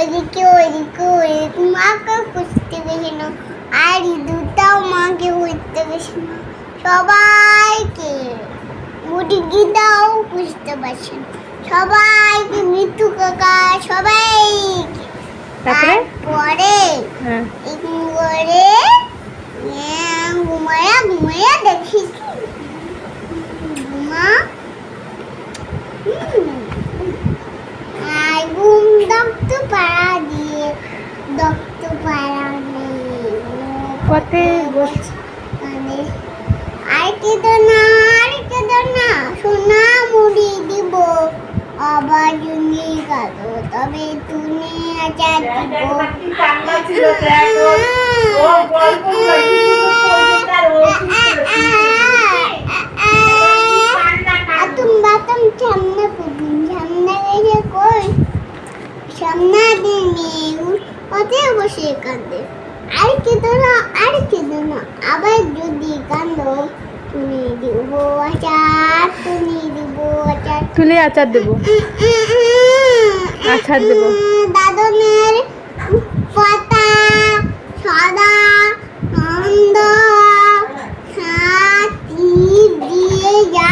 ওইদিকে ওইদিকে ওইদিকে মাকে খুঁজতে গেছিল আর ইঁদুরটাও মাকে খুঁজতে গেছিল সবাইকে মুরগিটাও খুঁজতে পারছেন সবাইকে মৃত্যু কাকা সবাইকে। তারপরে? পরে হ্যাঁ। করে ঘুমায়া ঘুমায়া দেখি। ঘুমা আর ঘুম দক্ত পাড়া দিয়ে দক্ত পাড়া নেই পথে মানে আর কেঁদো না আর কেঁদো না সোনা মুড়ি দিব আবার জুনি কাঁদো তবে তুমি আচার দিব আতুম বাতাম সামনে সামনে গেছে কই সামনে দিনে পথে বসে কাঁদে। আর কেঁদো না আর কেঁদো না আবার যদি কান্দো তুমি দিব আচার তুমি দিব আচার। তুলে আচার দেবো। আচার দেবো। দাদনের পাতা সাদা নন্দ হাতি দিয়ে যা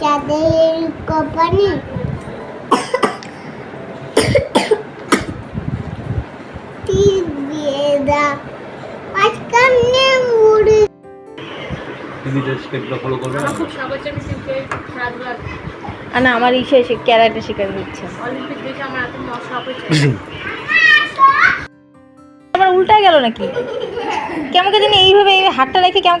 চাঁদের কপানে। তীর দিয়ে দা। পাঁচকান্নে মুড়ি। স্টেপগুলো ফলো করবে না? খুব আমি শিখতে খেলাধুলা আর না আমার ইসে এসে ক্যারাটে শেখাতে দিচ্ছে অলিম্পিক দেখে আমার এত উল্টা গেল নাকি? কেমন জানি এইভাবে এই হাতটা রেখে কেমন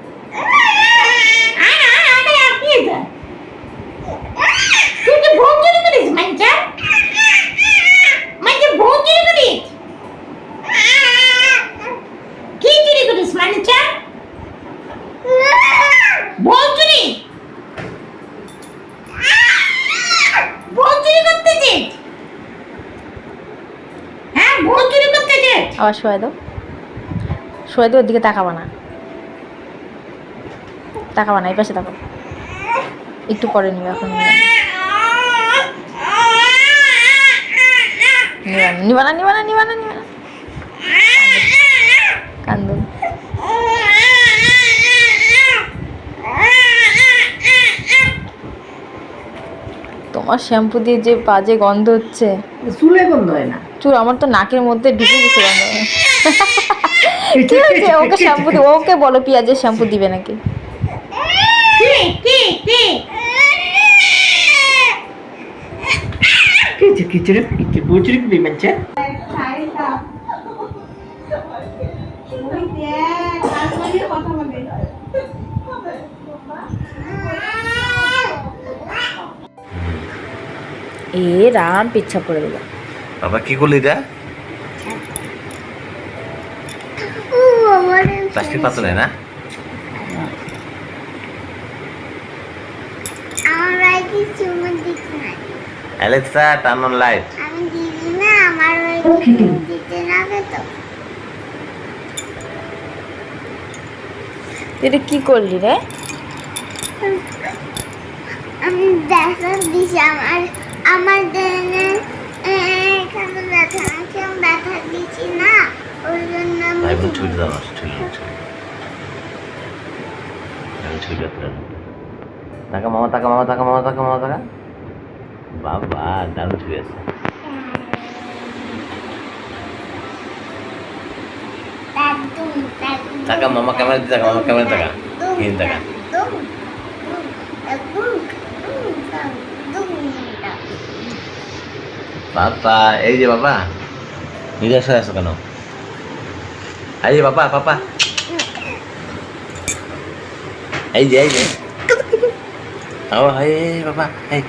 আবার শোয়া দাও শোয়া দাও ওর দিকে তাকাবা না। তাকাবা না, এই পাশে তাকাবো। একটু পরে নিবে এখন নিবে। না। নিবা না নিবা না নিবা না তোমার শ্যাম্পু দিয়ে যে বাজে গন্ধ হচ্ছে। চুলে গন্ধ হয় না। চুল আমার তো নাকের মধ্যে ঢুকে গেছে কি হয়েছে? ওকে শ্যাম্পু দিবে ওকে বলো পেঁয়াজের শ্যাম্পু দিবে নাকি? এ রাম পিচ্ছা পড়ে দিল বাবা কি করলি এটা আমার প্লাস্টিক নেই না? আমার বাড়িতে চুমু দিতে না অ্যালেক্সা টার্ন অন লাইট আমি দিদি না আমার বাড়িতে দিতে না তো এটা কি করলি রে? আমি ব্যথা দিছি আমার আমার দেনে এখানে ছুটি দাও ছুটি ছুটি মামা টাকা মামা টাকা মামা টাকা মামা টাকা। বাবা দারুণ ছুটি আছে। টাকা মামা ক্যামেরা টাকা মামা ক্যামেরা টাকা। দুম, তিন বাবা, এই যে বাবা নিজে আসে আসো কেন? এই যে বাবা পাপা এই যে এই যে। ও, এই বাবা, এই।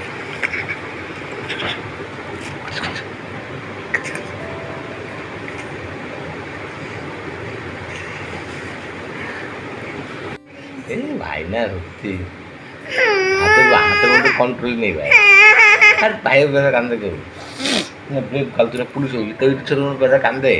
ভাই না, সত্যি। হাতের হাতের মধ্যে কন্ট্রোল নেই ভাই। আর ভাইয়ের কান্দে কেউ? బ్రేక్ కలుతున్న పులుసు ఇటు ఇటు చదువు కదా కందే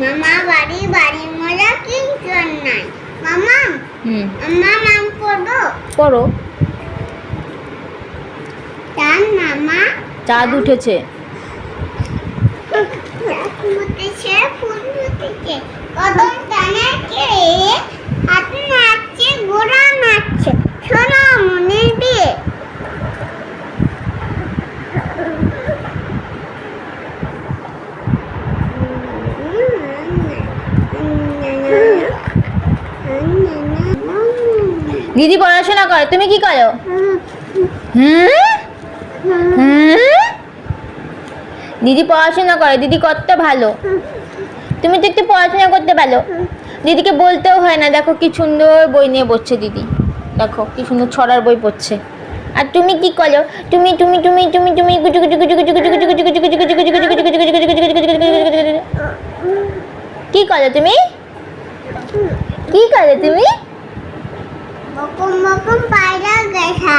মামা বাড়ি বাড়ি মজা কিনছেন নাই মামা মামা নাম পড়ো পড়ো চাঁদ মামা চাঁদ উঠেছে দিদি পড়াশোনা করে, তুমি কি করো? দিদি পড়াশোনা করে, দিদি কত ভালো। তুমি তো একটু পড়াশোনা করতে পারো। দিদিকে বলতেও হয় না দেখো কি সুন্দর বই নিয়ে পড়ছে দিদি দেখো কি সুন্দর ছড়ার বই পড়ছে আর তুমি কি করো তুমি তুমি তুমি তুমি তুমি কি করো তুমি কি করো তুমি মকম মকম পায়রা দেখা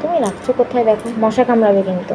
তুমি রাখছো কোথায়? দেখো মশা কামড়াবে কিন্তু।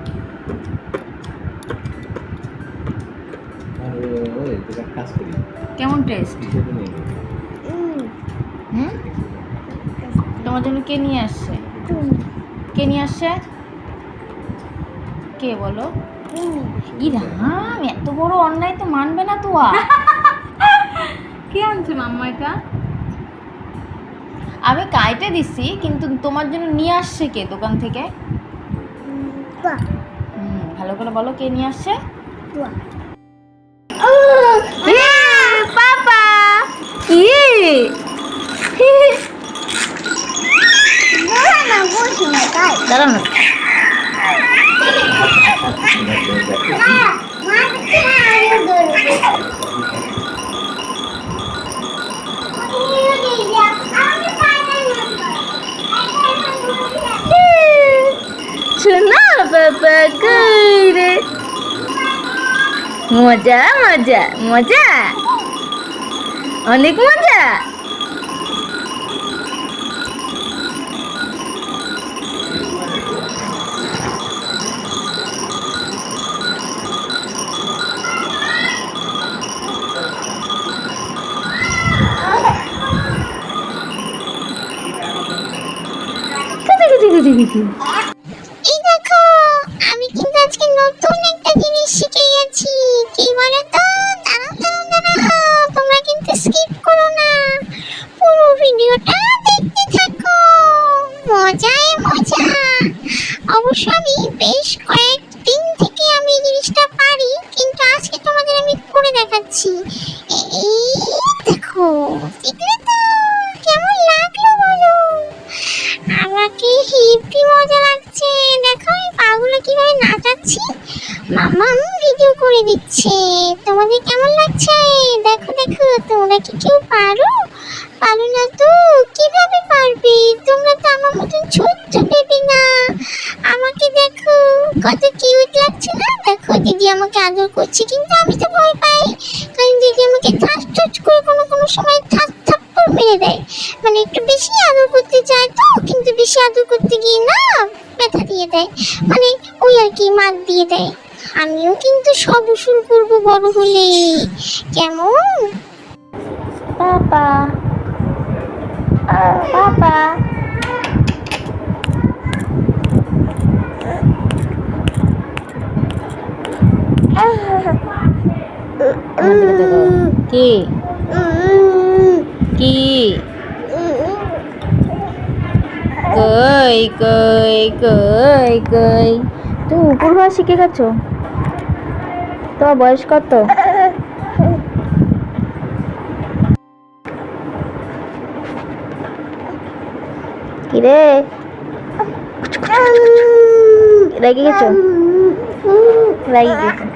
কেমন টেস্ট হুম? তোমার জন্য কে নিয়ে আসছে? কে নিয়ে আসছে? কে বলো? ই রাম এত বড় অন্যায় তো মানবে না তো আর। কে আনছে মাম্মা এটা? আমি কাইটে দিছি কিন্তু তোমার জন্য নিয়ে আসছে কে দোকান থেকে? ভালো করে বলো কে নিয়ে আসছে পাপা মজা মজা মজা। অনেক মজা। কুচি কুচি কীভাবে নাচাচ্ছি? মামা ভিডিও করে দিচ্ছে। তোমাদের কেমন লাগছে? দেখো দেখো, তোমরা কি কেউ পারো? পারো না তো, কীভাবে পারবে? তোমরা তো আমার মতন ছোট্ট বেবি না। আমাকে দেখো, কত কিউট লাগছে না? দেখো, দিদি আমাকে আদর করছে, কিন্তু আমি তো ভয় পাই। কারণ দিদি আমাকে ঠাস ঠাস করে কোনো কোনো সময় ঠাস থাপ্পড় মেরে দেয়। মানে একটু বেশি আদর করতে চায় তো, কিন্তু বেশি আদর করতে গিয়ে না ব্যথা দিয়ে দেয়। মানে ওই আর কি মার দিয়ে দেয়। আমিও কিন্তু সব উসুল করব বড় হলে। কেমন? পাপা। পাপা। কি? কি? কই কই কই কই তুমি উপর হওয়া শিখে গেছো তোমার বয়স কত কিরে রেগে গেছো রেগে গেছো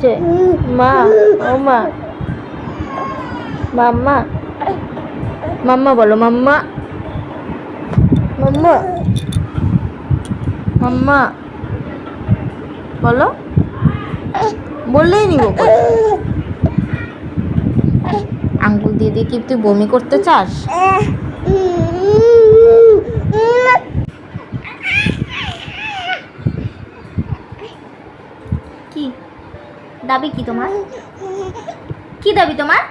হয়েছে? মা, ও মা। মাম্মা। মাম্মা বলো, মাম্মা। মাম্মা। মাম্মা। বলো। বললেই নিব আঙ্গুল দিয়ে দিয়ে কি তুই বমি করতে চাস কি দাবি কি তোমার? কি দাবি তোমার?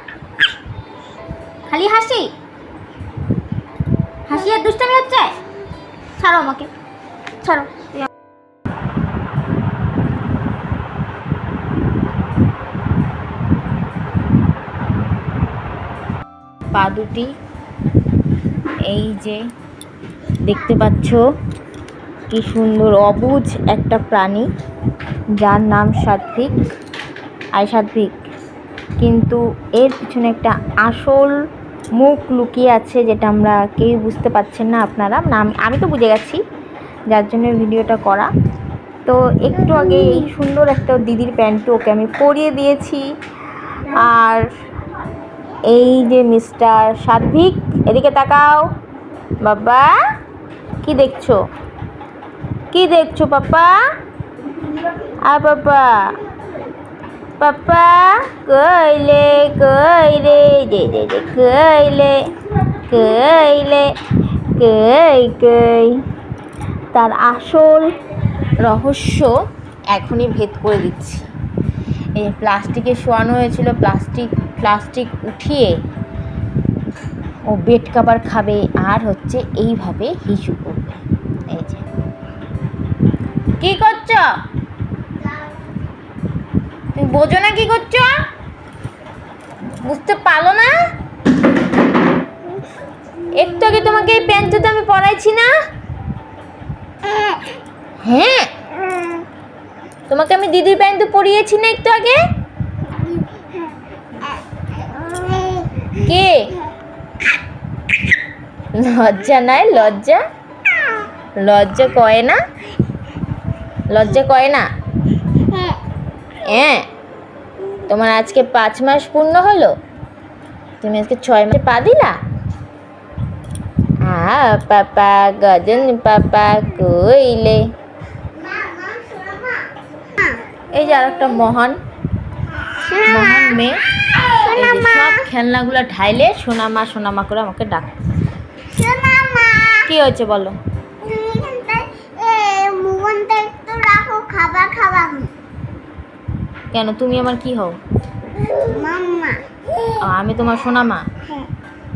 খালি হাসি? হাসি আর দুষ্টামি হচ্ছে? ছাড়ো আমাকে। ছাড়ো। পা দুটি। এই যে, দেখতে পাচ্ছ কি সুন্দর, অবুজ একটা প্রাণী, যার নাম সাত্বিক। আই সাত্বিক কিন্তু এর পিছনে একটা আসল মুখ লুকিয়ে আছে যেটা আমরা কেউ বুঝতে পারছেন না আপনারা। না আমি আমি তো বুঝে গেছি, যার জন্য ভিডিওটা করা। তো একটু আগে এই সুন্দর একটা দিদির প্যান্টও ওকে আমি পরিয়ে দিয়েছি। আর এই যে মিস্টার সাধ্বিক, এদিকে তাকাও। বাবা, কি দেখছ? কি দেখছ, পাপা? আর পাপা পাপা, কইলে, কইরে যে যে যে কইলে কইলে, কই কই। তার আসল রহস্য এখনই ভেদ করে দিচ্ছি। এই প্লাস্টিকে শোয়ানো হয়েছিল, প্লাস্টিক প্লাস্টিক উঠিয়ে ও বেড কাভার খাবে, আর হচ্ছে এইভাবে হিসু করবে। এই যে। কি করছ? তুমি বোঝো না কি করছ? বুঝতে পারো না? একটু আগে তোমাকে এই প্যান্টটা তো আমি পরাইছি না। হ্যাঁ। তোমাকে আমি দিদির প্যান্ট পরিয়েছি না একটু আগে? কে? লজ্জা নাই, লজ্জা? লজ্জা কয় না? লজ্জা কয় না? হ্যাঁ। তোমার আজকে পাঁচ মাস পূর্ণ হলো? তুমি আজকে ছয় মাসে পা দিলা? আ পাপা গজন পাপা কইলে। এই যে আর একটা মহান মহান মেয়ে। সব খেলনাগুলো ঢাইলে সোনামা সোনামা করে আমাকে ডাক। কি হয়েছে বলো? খাবার খাবার কেন? তুমি আমার কি হও? আমি তোমার সোনামা? হ্যাঁ।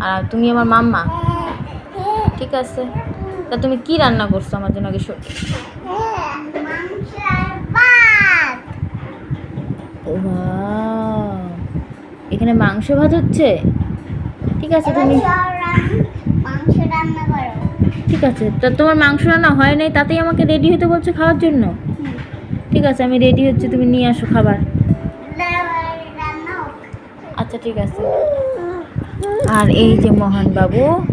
আর তুমি আমার মাম্মা? ঠিক আছে। তা তুমি কি রান্না করছ আমার জন্য আগে! এখানে মাংস ভাত হচ্ছে? ঠিক আছে তুমি ঠিক আছে। তা তোমার মাংস রান্না হয় নাই তাতেই আমাকে রেডি হতে বলছো খাওয়ার জন্য? ঠিক আছে আমি রেডি হচ্ছে তুমি নিয়ে আসো খাবার। আচ্ছা ঠিক আছে। আর এই যে মোহন বাবু